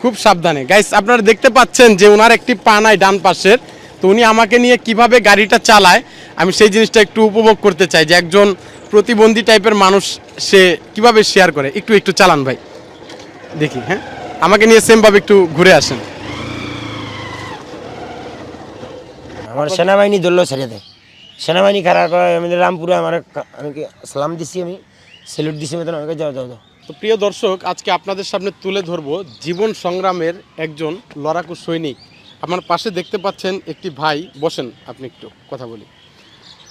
খুব সাবধানে। গাইস আপনারা দেখতে পাচ্ছেন যে ওনার একটি পা নাই ডান পাশের। তো উনি আমাকে নিয়ে কীভাবে গাড়িটা চালায়, আমি সেই জিনিসটা একটু উপভোগ করতে চাই যে একজন প্রতিবন্ধী টাইপের মানুষ সে কীভাবে শেয়ার করে। একটু একটু চালান ভাই। দেখি হ্যাঁ? আমাকে নিয়ে সেমভাবে একটু ঘুরে আসেন। আমার সেনাবাহিনী ধরলো ছেড়ে দেয় সেনাবাহিনী খারাপ করে আমাদের রামপুরে আমার আমি সালাম দিছি আমি? স্যালুট দিছি মতন আমাকে যাও যাও যাও। তো প্রিয় দর্শক, আজকে আপনাদের সামনে তুলে ধরবো জীবন সংগ্রামের একজন লড়াকু সৈনিক। আমার পাশে দেখতে পাচ্ছেন একটি ভাই। বসেন আপনি একটু কথা বলি।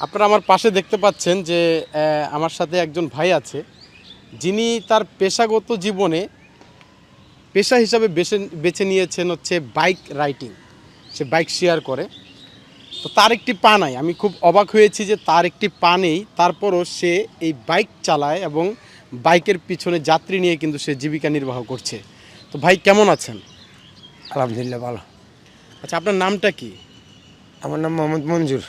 আপনারা আমার পাশে দেখতে পাচ্ছেন যে আমার সাথে একজন ভাই আছে। যিনি তার পেশাগত জীবনে পেশা হিসাবে বেছে বেছে নিয়েছেন হচ্ছে বাইক রাইডিং সে বাইক শেয়ার করে। তো তার একটি পা নাই। আমি খুব অবাক হয়েছি যে তার একটি পা নেই। তারপরও সে এই বাইক চালায় এবং বাইকের পিছনে যাত্রী নিয়ে কিন্তু সে জীবিকা নির্বাহ করছে। তো ভাই কেমন আছেন? আলহামদুলিল্লাহ ভালো। আচ্ছা আপনার নামটা কি? আমার নাম মোহাম্মদ মঞ্জুর।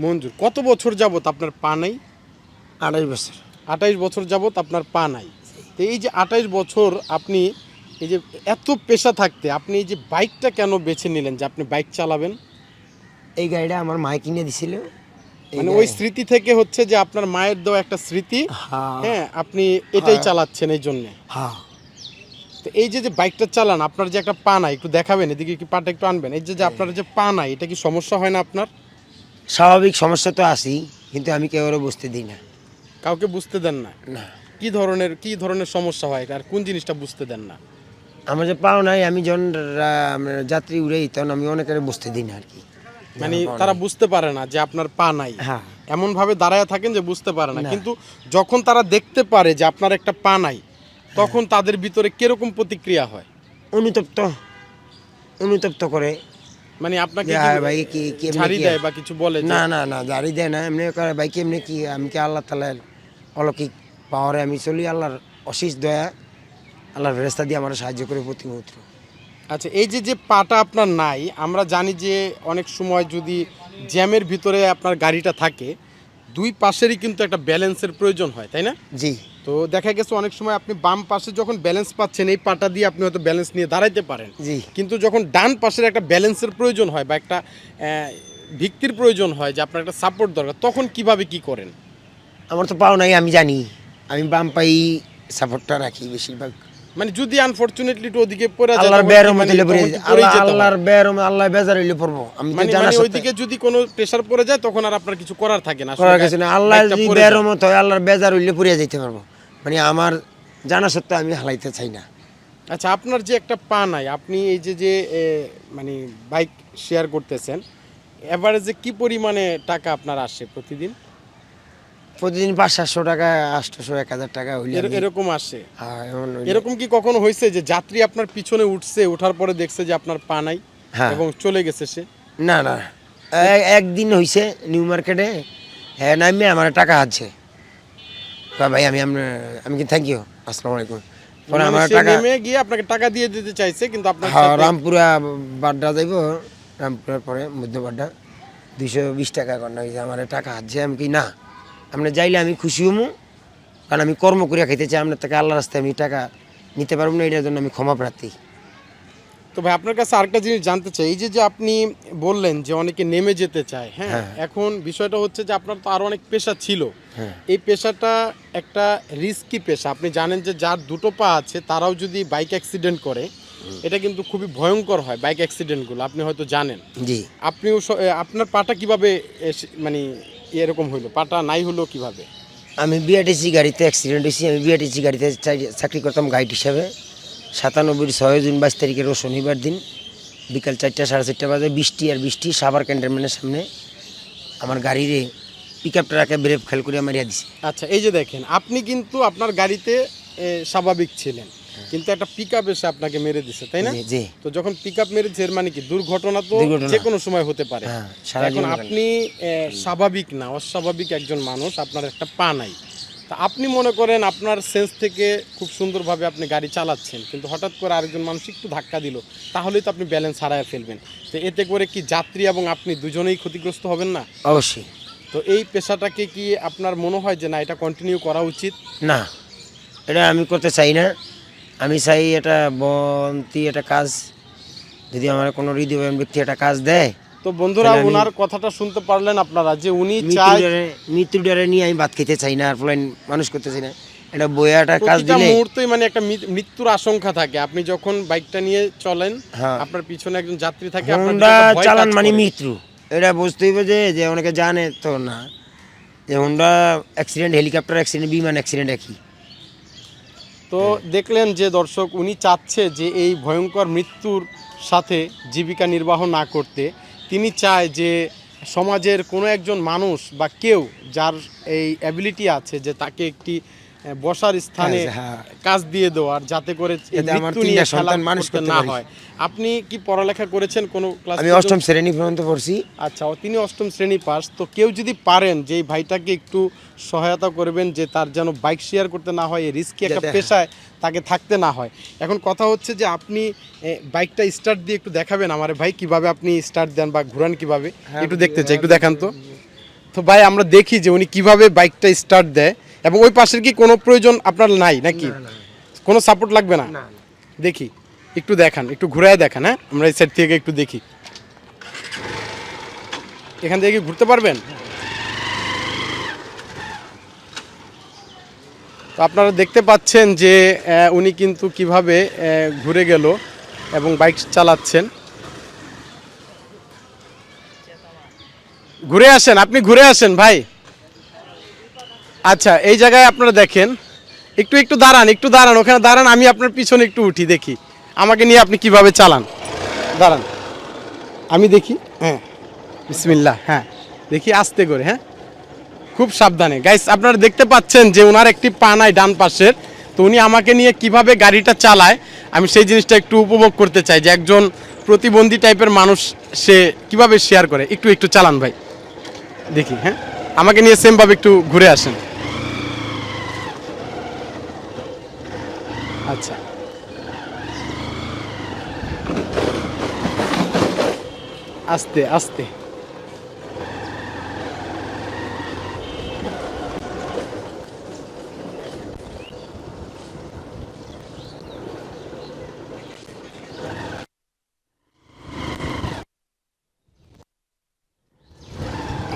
মঞ্জুর কত বছর যাবত আপনার পা নাই? আড়াই বছর। আঠাইশ বছর যাবত আপনার পা নাই। তো এই যে আঠাইশ বছর আপনি এই যে এত পেশা থাকতে আপনি এই যে বাইকটা কেন বেছে নিলেন যে আপনি বাইক চালাবেন? এই গাড়িটা আমার মাই কিনে দিছিল। মানে ওই স্মৃতি থেকে হচ্ছে যে আপনার মায়ের দেওয়া একটা স্মৃতি হ্যাঁ। হ্যাঁ আপনি এটাই হ্যাঁ। চালাচ্ছেন এই জন্যে। হ্যাঁ। তো এই যে যে বাইকটা চালান আপনার যে একটা পা নাই একটু দেখাবেন এদিকে কি পাটা একটু আনবেন? এই যে যে আপনার যে পা নাই এটা কি সমস্যা হয় না আপনার? স্বাভাবিক সমস্যা তো আছেই কিন্তু আমি কেউ বুঝতে দিই না। কাউকে বুঝতে দেন না? না। কি ধরনের কি ধরনের সমস্যা হয়? আর কোন জিনিসটা বুঝতে দেন না? আমার যে পাও নাই আমি যখন যাত্রী উড়াই তখন আমি অনেকের বুঝতে দিই না আর কি। মানে তারা বুঝতে পারে না যে আপনার পা নাই। হ্যাঁ। এমন ভাবে দাঁড়ায় থাকেন যে বুঝতে পারে না। কিন্তু যখন তারা দেখতে পারে যে আপনার একটা পা নাই তখন তাদের ভিতরে কীরকম প্রতিক্রিয়া হয়? অনুতপ্ত। অনুতপ্ত করে। মানে আপনাকে হ্যাঁ ভাই কি কি এমনি দেয় বা কিছু বলে না না না দাঁড়িয়ে দেয় না এমনি করে ভাই কেমনি কি আমি কি আল্লাহ তালার অলৌকিক পাওয়ারে আমি চলি আল্লাহর অশেষ দয়া আল্লাহর রেস্তা দিয়ে আমার সাহায্য করে প্রতি মুহূর্ত আচ্ছা এই যে যে পাটা আপনার নাই আমরা জানি যে অনেক সময় যদি জ্যামের ভিতরে আপনার গাড়িটা থাকে দুই পাশেরই কিন্তু একটা ব্যালেন্সের প্রয়োজন হয় তাই না? জি। তো দেখা গেছে অনেক সময় আপনি বাম পাশে যখন ব্যালেন্স পাচ্ছেন এই পাটা দিয়ে আপনি হয়তো ব্যালেন্স নিয়ে দাঁড়াইতে পারেন। জি। কিন্তু যখন ডান পাশের একটা ব্যালেন্সের প্রয়োজন হয় বা একটা ভিত্তির প্রয়োজন হয় যে আপনার একটা সাপোর্ট দরকার তখন কীভাবে কি করেন? আমার তো পাও নাই আমি জানি। আমি বাম পাই সাপোর্টটা রাখি বেশিরভাগ। মানে যদি আনফরচুনেটলি একটু ওদিকে পড়ে যায় আল্লাহর মানে মধ্যে পড়ে হয়? আল্লাহর বের আল্লাহ বেজার হইলে পড়ব। আমি তো মানে জানা মানে ওইদিকে যদি কোনো প্রেশার পড়ে যায় তখন আর আপনার কিছু করার থাকে না। করার কিছু না। আল্লাহ যদি পড়ে বের মত হয় আল্লাহর বেজার হইলে পুড়িয়া যেতে পারব। মানে আমার জানা সত্ত্বেও আমি হালাইতে চাই না। আচ্ছা আপনার যে একটা পা নাই আপনি এই যে যে মানে বাইক শেয়ার করতেছেন এভারেজে কি পরিমাণে টাকা আপনার আসে প্রতিদিন? প্রতিদিন পাঁচ সাতশো টাকা আটশোশো এক হাজার টাকা হইলে এরকম আসে? হ্যাঁ, এরকম কি কখনো হয়েছে যে যাত্রী আপনার পিছনে উঠছে ওঠার পরে দেখছে যে আপনার পা নাই হ্যাঁ। এবং চলে গেছে সে? না না। একদিন হয়েছে নিউ মার্কেটে হ্যাঁ নামে আমার টাকা আছে। ভাই আমি আমরা- আমি কি থ্যাংক ইউ আসসালামু আলাইকুম। পরে মানে আমার টাকা নেমে গিয়ে আপনাকে টাকা দিয়ে দিতে চাইছে কিন্তু আপনার হ্যাঁ রামপুরা বাড্ডা যাইব রামপুরার পরে মধ্য বাড্ডা দুইশো বিশ টাকা কন্যা হয়েছে আমার টাকা আছে আমি কি না আপনি যাইলে আমি খুশি হমু কারণ আমি কর্ম করিয়া খাইতে চাই আপনার থেকে আল্লাহ রাস্তায় আমি টাকা নিতে পারব না এটার জন্য আমি ক্ষমা প্রার্থী। তো ভাই আপনার কাছে আরেকটা জিনিস জানতে চাই এই যে যে আপনি বললেন যে অনেকে নেমে যেতে চায় হ্যাঁ? হ্যাঁ। এখন বিষয়টা হচ্ছে যে আপনার তো আরও অনেক পেশা ছিল। হ্যাঁ। এই পেশাটা একটা রিস্কি পেশা। আপনি জানেন যে যার দুটো পা আছে তারাও যদি বাইক অ্যাক্সিডেন্ট করে এটা কিন্তু খুবই ভয়ঙ্কর হয় বাইক অ্যাক্সিডেন্টগুলো আপনি হয়তো জানেন। জি। আপনিও আপনার পাটা কীভাবে মানে এরকম হইল পাটা নাই হলো কীভাবে? আমি বিআরটিসি গাড়িতে অ্যাক্সিডেন্ট হয়েছি আমি বিআরটিসি গাড়িতে চাকরি করতাম গাইড হিসাবে। সাতানব্বই ছয় জুন বাইশ তারিখের ও শনিবার দিন বিকাল চারটা সাড়ে চারটা বাজে বৃষ্টি আর বৃষ্টি সাবার ক্যান্টনমেন্টের সামনে আমার গাড়িরে পিক আপ ট্রাকে ব্রেক ফেল করে মারিয়া দিছে। আচ্ছা এই যে দেখেন আপনি কিন্তু আপনার গাড়িতে স্বাভাবিক ছিলেন। কিন্তু একটা পিক আপ এসে আপনাকে মেরে দিছে তাই না? জি, তো যখন পিক আপ মেরেছে এর মানে কি? দুর্ঘটনা তো যে কোনো সময় হতে পারে। হ্যাঁ, এখন আপনি স্বাভাবিক না অস্বাভাবিক একজন মানুষ আপনার একটা পা নাই। তা আপনি মনে করেন আপনার সেন্স থেকে খুব সুন্দরভাবে আপনি গাড়ি চালাচ্ছেন কিন্তু হঠাৎ করে আরেকজন মানুষ একটু ধাক্কা দিল তাহলেই তো আপনি ব্যালেন্স হারায় ফেলবেন। তো এতে করে কি যাত্রী এবং আপনি দুজনেই ক্ষতিগ্রস্ত হবেন না? অবশ্যই। তো এই পেশাটাকে কি আপনার মনে হয় যে না এটা কন্টিনিউ করা উচিত? না এটা আমি করতে চাই না। আমি চাই এটা বন্তি একটা কাজ যদি আমার কোনো হৃদয়বান ব্যক্তি একটা কাজ দেয় তো বন্ধুরা ওনার কথাটা শুনতে পারলেন আপনারা যে উনি চায় মৃত্যুডারে মৃত্যুডারে নিয়ে আমি ভাত খেতে চাই না আর ফলে মানুষ করতে চাই না। এটা একটা কাজ দিলে মুহূর্তেই মানে একটা মৃত্যুর আশঙ্কা থাকে। আপনি যখন বাইকটা নিয়ে চলেন হ্যাঁ। আপনার পিছনে একজন যাত্রী থাকে হোন্ডা চালান মানে মৃত্যু। এটা বুঝতে হইবে যে যে অনেকে জানে তো না। যে হোন্ডা অ্যাক্সিডেন্ট হেলিকপ্টার অ্যাক্সিডেন্ট বিমান অ্যাক্সিডেন্ট একই। তো দেখলেন যে দর্শক, উনি চাচ্ছে যে এই ভয়ঙ্কর মৃত্যুর সাথে জীবিকা নির্বাহ না করতে। তিনি চায় যে সমাজের কোনো একজন মানুষ বা কেউ যার এই অ্যাবিলিটি আছে যে তাকে একটি বসার স্থানে হ্যাঁ। কাজ দিয়ে দেওয়ার যাতে করে এই মৃত্যু নিয়ে সন্তান মানুষ করতে না হয়। আপনি কি পড়ালেখা করেছেন কোনো ক্লাস আমি অষ্টম শ্রেণি পর্যন্ত পড়ছি। আচ্ছা তিনি অষ্টম শ্রেণি পাস। তো কেউ যদি পারেন যে ভাইটাকে একটু সহায়তা করবেন যে তার যেন বাইক শেয়ার করতে না হয় রিস্কি একটা পেশায় তাকে থাকতে না হয়। এখন কথা হচ্ছে যে আপনি বাইকটা স্টার্ট দিয়ে একটু দেখাবেন আমার। ভাই কীভাবে আপনি স্টার্ট দেন বা ঘুরান কীভাবে? হ্যাঁ, একটু দেখতে চাই একটু দেখান তো। তো ভাই আমরা দেখি যে উনি কীভাবে বাইকটা স্টার্ট দেয়। এবং ওই পাশের কি কোনো প্রয়োজন আপনার নাই নাকি? কোনো সাপোর্ট লাগবে না? দেখি একটু দেখান একটু ঘুরায় দেখান হ্যাঁ? আমরা এই সাইড থেকে একটু দেখি। এখান থেকে কি ঘুরতে পারবেন? তো আপনারা দেখতে পাচ্ছেন যে উনি কিন্তু কীভাবে ঘুরে গেল এবং বাইক চালাচ্ছেন। ঘুরে আসেন আপনি ঘুরে আসেন ভাই। আচ্ছা এই জায়গায় আপনারা দেখেন একটু একটু দাঁড়ান একটু দাঁড়ান ওখানে দাঁড়ান আমি আপনার পিছনে একটু উঠি দেখি। আমাকে নিয়ে আপনি কীভাবে চালান? দাঁড়ান। আমি দেখি। হ্যাঁ। বিসমিল্লাহ হ্যাঁ। দেখি আস্তে করে হ্যাঁ। খুব সাবধানে। গাইস আপনারা দেখতে পাচ্ছেন যে ওনার একটি পা নাই ডান পাশের। তো উনি আমাকে নিয়ে কীভাবে গাড়িটা চালায় আমি সেই জিনিসটা একটু উপভোগ করতে চাই যে একজন প্রতিবন্ধী টাইপের মানুষ সে কীভাবে শেয়ার করে। একটু একটু চালান ভাই। দেখি হ্যাঁ। আমাকে নিয়ে সেমভাবে একটু ঘুরে আসেন। আচ্ছা। আস্তে আস্তে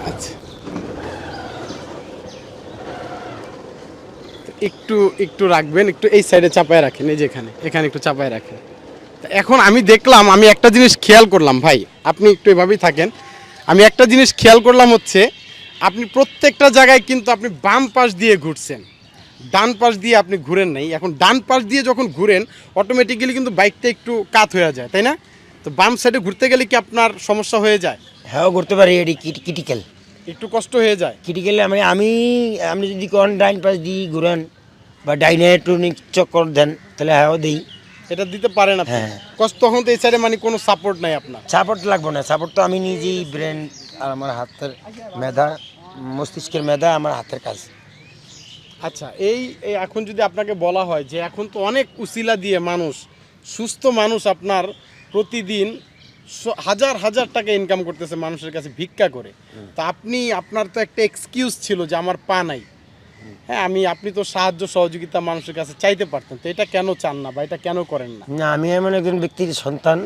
আচ্ছা একটু রাখবেন একটু এই সাইডে চাপায় রাখেন এই যেখানে এখানে একটু চাপায় রাখেন। তা এখন আমি দেখলাম আমি একটা জিনিস খেয়াল করলাম ভাই আপনি একটু এভাবেই থাকেন। আমি একটা জিনিস খেয়াল করলাম হচ্ছে আপনি প্রত্যেকটা জায়গায় কিন্তু আপনি বাম পাশ দিয়ে ঘুরছেন। ডান পাশ দিয়ে আপনি ঘুরেন নাই। এখন ডান পাশ দিয়ে যখন ঘুরেন অটোমেটিক্যালি কিন্তু বাইকটা একটু কাত হয়ে যায় তাই না? তো বাম সাইডে ঘুরতে গেলে কি আপনার সমস্যা হয়ে যায়? হ্যাঁ ঘুরতে পারি এটি ক্রিটিক্যাল একটু কষ্ট হয়ে যায়। ক্রিটিক্যাল আমি আমি আপনি যদি কোন ডাইন পাশ দিই ঘুরান বা ডাইনে টুনিক চক্কর দেন তাহলে হ্যাঁ দিই। এটা দিতে পারেন আপনি? হ্যাঁ। কষ্ট তখন তো এই সাইডে মানে কোনো সাপোর্ট নাই আপনার? সাপোর্ট লাগবে না সাপোর্ট তো আমি নিজেই ব্রেন আর আমার হাতের মেধা মস্তিষ্কের মেধা আমার হাতের কাজ। আচ্ছা এই এখন যদি আপনাকে বলা হয় যে এখন তো অনেক উসিলা দিয়ে মানুষ সুস্থ মানুষ আপনার প্রতিদিন হাজার হাজার টাকা ইনকাম করতেছে মানুষের কাছে ভিক্ষা করে। তো আপনি আপনার তো একটা এক্সকিউজ ছিল যে আমার পা নাই। হ্যাঁ আমি আপনি তো সাহায্য সহযোগিতা মানুষের কাছে চাইতে পারতেন তো এটা কেন চান না বা এটা কেন করেন না? না আমি এমন একজন ব্যক্তির সন্তান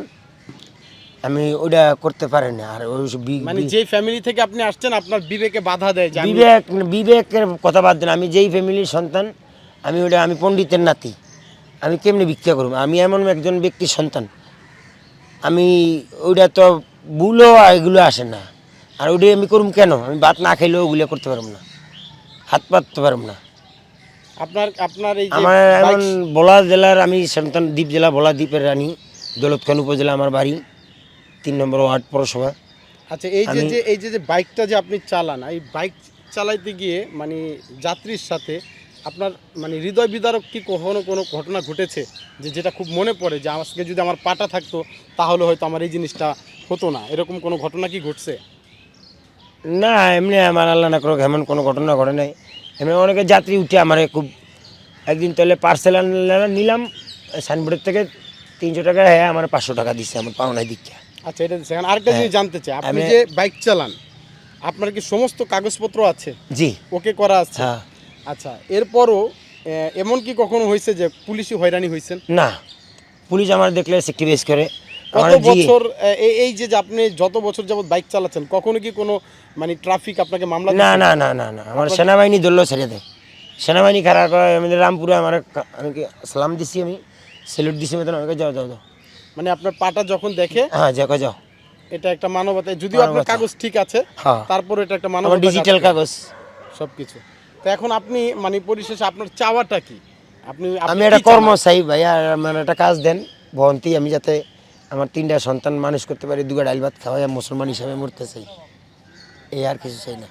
আমি ওটা করতে পারি না আর ওই মানে বি- যে ফ্যামিলি থেকে আপনি আসছেন আপনার বিবেকে বাধা দেয় বিবেক বিবেকের কথা বাদ দেন আমি যেই ফ্যামিলির সন্তান আমি ওটা আমি পণ্ডিতের নাতি আমি কেমনি ভিক্ষা করব? আমি এমন একজন ব্যক্তির সন্তান আমি ওইটা তো ভুলও এগুলো আসে না আর ওইটা আমি করুম কেন? আমি ভাত না খেলেও ওগুলো করতে পারব না। হাত পাততে পারব না। আপনার আপনার এই যে আমার এমন bike- বলা জেলার আমি সন্তান দ্বীপ জেলা বলা দ্বীপের রানী দৌলতখান উপজেলা আমার বাড়ি তিন নম্বর ওয়ার্ড পৌরসভা। আচ্ছা এই যে যে এই যে যে বাইকটা যে আপনি চালান এই বাইক চালাইতে গিয়ে মানে যাত্রীর সাথে আপনার মানে হৃদয় বিদারক কি কখনো কোনো ঘটনা ঘটেছে? যে যেটা খুব মনে পড়ে যে আজকে যদি আমার পাটা থাকতো তাহলে হয়তো আমার এই জিনিসটা হতো না। এরকম কোনো ঘটনা কি ঘটছে? না এমনি আমার আল্লাহ না করুক এমন কোনো ঘটনা ঘটে নাই। এমনি অনেকে যাত্রী উঠে আমার খুব একদিন তাহলে পার্সেল নিলাম সাইনবোর্ডের থেকে তিনশো টাকা হ্যাঁ আমার পাঁচশো টাকা দিচ্ছে আমার পাওনায় দীক্ষা আচ্ছা এটা সেখানে আরেকটা জিনিস জানতে চাই। আপনি যে বাইক চালান আপনার কি সমস্ত কাগজপত্র আছে? জি। ওকে করা আছে? হ্যাঁ। আচ্ছা এরপরও এমন কি কখনো হয়েছে যে পুলিশি হয়রানি হয়েছেন? না পুলিশ আমার দেখলে সিক্টি বেস করে। কত বছর এই- যে আপনি যত বছর যাবত বাইক চালাচ্ছেন কখনো কি কোনো মানে ট্রাফিক আপনাকে মামলা না না না না না। আমার সেনাবাহিনী ধরলেও ছেড়ে দেয় সেনাবাহিনী খারাপ করে রামপুরে আমার আমি সালাম দিছি আমি? দিছি মতন আমাকে যাও যাও যাও। মানে আপনার পাটা যখন দেখে হ্যাঁ যাও যাও। এটা একটা মানবতা যদিও আপনার কাগজ ঠিক আছে হ্যাঁ। তারপর এটা একটা মানবতা ডিজিটাল কাগজ। সব কিছু তো এখন আপনি মানে পরিশেষে আপনার চাওয়াটা কি? আপনি আমি একটা চান? কর্ম চাই ভাই আর আমার একটা কাজ দেন ভন্তি আমি যাতে আমার তিনটা সন্তান মানুষ করতে পারি দুগা ডাইল ভাত খাওয়াই মুসলমান হিসাবে মরতে চাই। এই আর কিছু চাই না।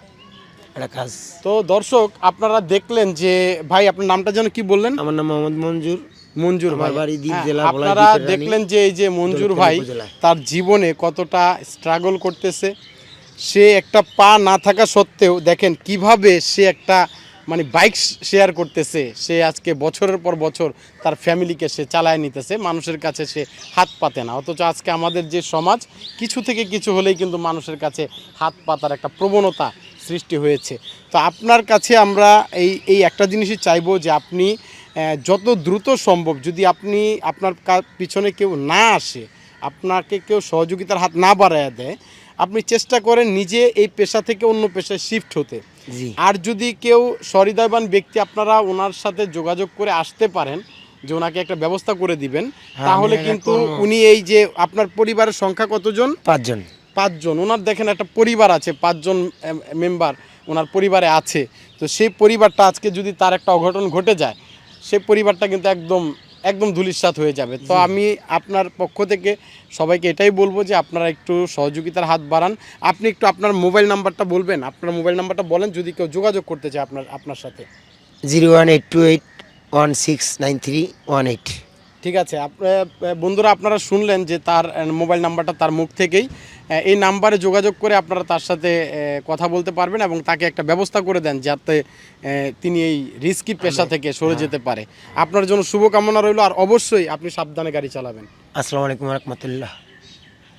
একটা কাজ। তো দর্শক আপনারা দেখলেন যে ভাই আপনার নামটা যেন কি বললেন? আমার নাম মোহাম্মদ মঞ্জুর। মঞ্জুর ভাই। হ্যাঁ, জেলা, আপনারা দেখলেন যে এই যে মঞ্জুর ভাই তার জীবনে কতটা স্ট্রাগল করতেছে। সে একটা পা না থাকা সত্ত্বেও দেখেন কীভাবে সে একটা মানে বাইক শেয়ার করতেছে, সে আজকে বছরের পর বছর তার ফ্যামিলিকে সে চালায় নিতেছে, মানুষের কাছে সে হাত পাতে না। অথচ আজকে আমাদের যে সমাজ, কিছু থেকে কিছু হলেই কিন্তু মানুষের কাছে হাত পাতার একটা প্রবণতা সৃষ্টি হয়েছে। তো আপনার কাছে আমরা এই এই একটা জিনিসই চাইব যে আপনি যত দ্রুত সম্ভব যদি আপনি আপনার পিছনে কেউ না আসে, আপনাকে কেউ সহযোগিতার হাত না বাড়ায় দেয় আপনি চেষ্টা করেন নিজে এই পেশা থেকে অন্য পেশায় শিফট হতে। আর যদি কেউ সহৃদয়বান ব্যক্তি আপনারা ওনার সাথে যোগাযোগ করে আসতে পারেন যে ওনাকে একটা ব্যবস্থা করে দিবেন হ্যাঁ, তাহলে কিন্তু উনি এই যে আপনার পরিবারের সংখ্যা কতজন? পাঁচজন। পাঁচজন। ওনার দেখেন একটা পরিবার আছে পাঁচজন মেম্বার ওনার পরিবারে আছে। তো সেই পরিবারটা আজকে যদি তার একটা অঘটন ঘটে যায় সেই পরিবারটা কিন্তু একদম একদম ধুলিস্বাত হয়ে যাবে। তো আমি আপনার পক্ষ থেকে সবাইকে এটাই বলব যে আপনারা একটু সহযোগিতার হাত বাড়ান। আপনি একটু আপনার মোবাইল নাম্বারটা বলবেন। আপনার মোবাইল নাম্বারটা বলেন যদি কেউ যোগাযোগ করতে চায় আপনার আপনার সাথে। Zero one eight two eight one six nine three one eight. ঠিক আছে বন্ধুরা আপনারা শুনলেন যে তার মোবাইল নাম্বারটা তার মুখ থেকেই। এই নাম্বারে যোগাযোগ করে আপনারা তার সাথে কথা বলতে পারবেন এবং তাকে একটা ব্যবস্থা করে দেন যাতে তিনি এই রিস্কি পেশা থেকে সরে যেতে পারে। আপনার জন্য শুভকামনা রইল আর অবশ্যই আপনি সাবধানে গাড়ি চালাবেন। আসসালামু আলাইকুম রহমতুল্লাহ।